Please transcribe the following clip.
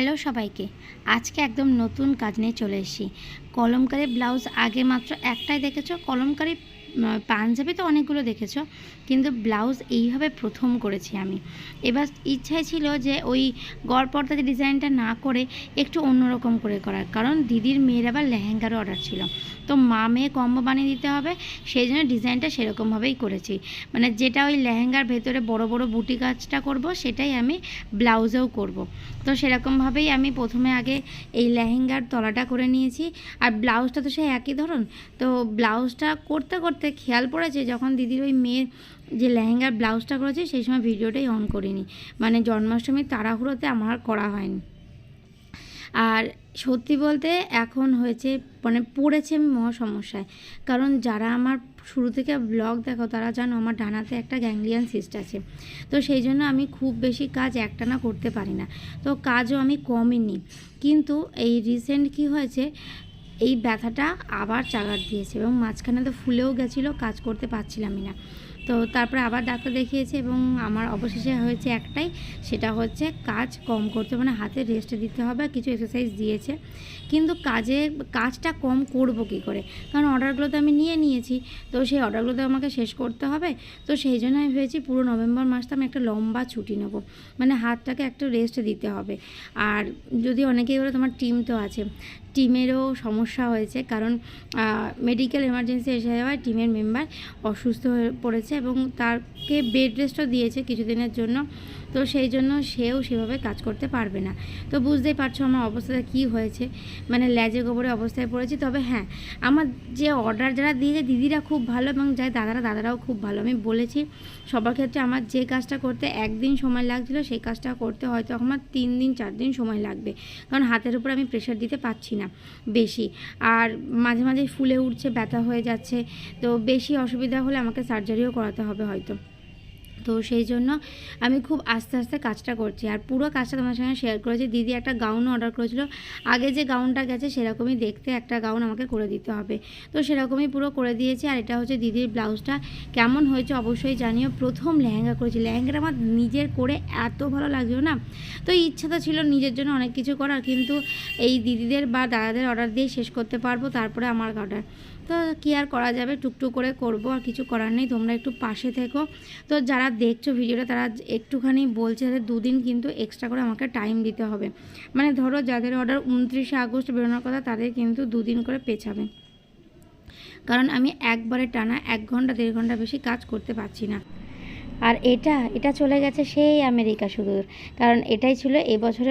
Hello সবাইকে। আজকে একদম নতুন কাজ নিয়ে চলে এসেছি। কলমকারি ব্লাউজ আগে মাত্র একটাই দেখেছ? কলমকারি পাঞ্জাবি তো অনেকগুলো দেখেছ, কিন্তু ব্লাউজ এইভাবে প্রথম করেছি আমি। এবার ইচ্ছাই ছিল যে ওই গড়পর্দা ডিজাইনটা না করে একটু অন্যরকম করে করার, কারণ দিদির মেয়ের আবার লেহেঙ্গারও অর্ডার ছিল। তো মা মেয়ে কম্বো বানিয়ে দিতে হবে, সেই জন্য ডিজাইনটা সেরকমভাবেই করেছি। মানে যেটা ওই লেহেঙ্গার ভেতরে বড় বড় বুটি কাজটা করব, সেটাই আমি ব্লাউজেও করব। তো সেরকমভাবেই আমি প্রথমে আগে এই লেহেঙ্গার তলাটা করে নিয়েছি। আর ব্লাউজটা তো সেই একই ধরন, তো ব্লাউজটা করতে করতে খেয়াল পড়েছে? যখন দিদির ওই মেয়ের যে লেহেঙ্গার ব্লাউজটা করেছে, সেই সময় ভিডিওটাই অন করিনি। মানে জন্মাষ্টমীর তাড়াহুড়োতে আমার করা হয়নি। আর সত্যি বলতে এখন হয়েছে মানে পড়েছে আমি মহা সমস্যায়। কারণ যারা আমার শুরু থেকে ব্লগ দেখো, তারা জানো আমার ডানাতে একটা গ্যাংলিয়ান সিস্ট আছে। তো সেই জন্য আমি খুব বেশি কাজ একটানা করতে পারি না। তো কাজও আমি কমই নিই কিন্তু এই রিসেন্ট কি হয়েছে এই ব্যথাটা আবার চাগার দিয়েছে এবং মাঝখানে তো ফুলেও গেছিল কাজ করতে পারছিলামই না। তো তারপরে আবার ডাক্তার দেখিয়েছে এবং আমার অবশেষে হয়েছে একটাই, সেটা হচ্ছে কাজ কম করতে মানে হাতে রেস্ট দিতে হবে, কিছু এক্সারসাইজ দিয়েছে। কিন্তু কাজে, কাজটা কম করব কী করে? কারণ অর্ডারগুলো তো আমি নিয়ে নিয়েছি, তো সেই অর্ডারগুলো তো আমাকে শেষ করতে হবে। তো সেই জন্য আমি ভেবেছি পুরো নভেম্বর মাসটা আমি একটা লম্বা ছুটি নেব মানে হাতটাকে একটু রেস্ট দিতে হবে। আর যদি অনেকেই বলে তোমার টিম তো আছে, টিমেরও সমস্যা হয়েছে, কারণ মেডিকেল এমার্জেন্সি এসে যাওয়ায় টিমের মেম্বার অসুস্থ হয়ে পড়েছে। এবং তাকে বেড রেস্টও দিয়েছে কিছুদিনের জন্য। তো সেই জন্য সেও সেভাবে কাজ করতে পারবে না। তো বুঝতেই পারছ আমার অবস্থাটা কী হয়েছে। মানে ল্যাজে গোবরে অবস্থায় পড়েছি। তবে হ্যাঁ আমার যে অর্ডার যারা দিয়েছে, দিদিরা খুব ভালো এবং যাই দাদারা, দাদারাও খুব ভালো। আমি বলেছি, সবার ক্ষেত্রে আমার যে কাজটা করতে একদিন সময় লাগছিল, সেই কাজটা করতে হয়তো আমার তিন দিন, চার দিন সময় লাগবে। কারণ হাতের উপর আমি প্রেশার দিতে পারছি না বেশি। আর মাঝে মাঝে ফুলে উঠছে, ব্যথা হয়ে যাচ্ছে। তো বেশি অসুবিধা হলে আমাকে সার্জারিও করাতে হবে হয়তো। তো সেই জন্য আমি খুব আস্তে আস্তে কাজটা করছি। আর পুরো কাজটা তোমার সঙ্গে শেয়ার করেছি। দিদি একটা গাউন অর্ডার করেছিল। আগে যে গাউনটা গেছে সেরকমই দেখতে একটা গাউন আমাকে করে দিতে হবে। তো সেরকমই পুরো করে দিয়েছি। আর এটা হচ্ছে দিদির ব্লাউজটা। কেমন হয়েছে অবশ্যই জানিও। প্রথম লেহেঙ্গা করেছি। লেহেঙ্গাটা আমার নিজের করে এত ভালো লাগছিল না। তো ইচ্ছা তো ছিল নিজের জন্য অনেক কিছু করার। কিন্তু এই দিদিদের বা দাদাদের অর্ডার দিয়ে শেষ করতে পারব। তারপরে আমার অর্ডার তো কী আর করা যাবে? টুকটুক করে করব, আর কিছু করার নেই। তোমরা একটু পাশে থেকো। তো যারা দেখছ ভিডিওটা, তারা একটুখানি বলছে যে দুদিন কিন্তু এক্সট্রা করে আমাকে টাইম দিতে হবে। মানে ধরো যাদের অর্ডার উনত্রিশে আগস্ট বেরোনোর কথা, তাদের কিন্তু দুদিন করে পেছাবে। কারণ আমি একবারে টানা এক ঘণ্টা, দেড় ঘণ্টা বেশি কাজ করতে পারছি না। আর এটা এটা চলে গেছে সেই আমেরিকা সুদূর। কারণ এটাই ছিল এবছরের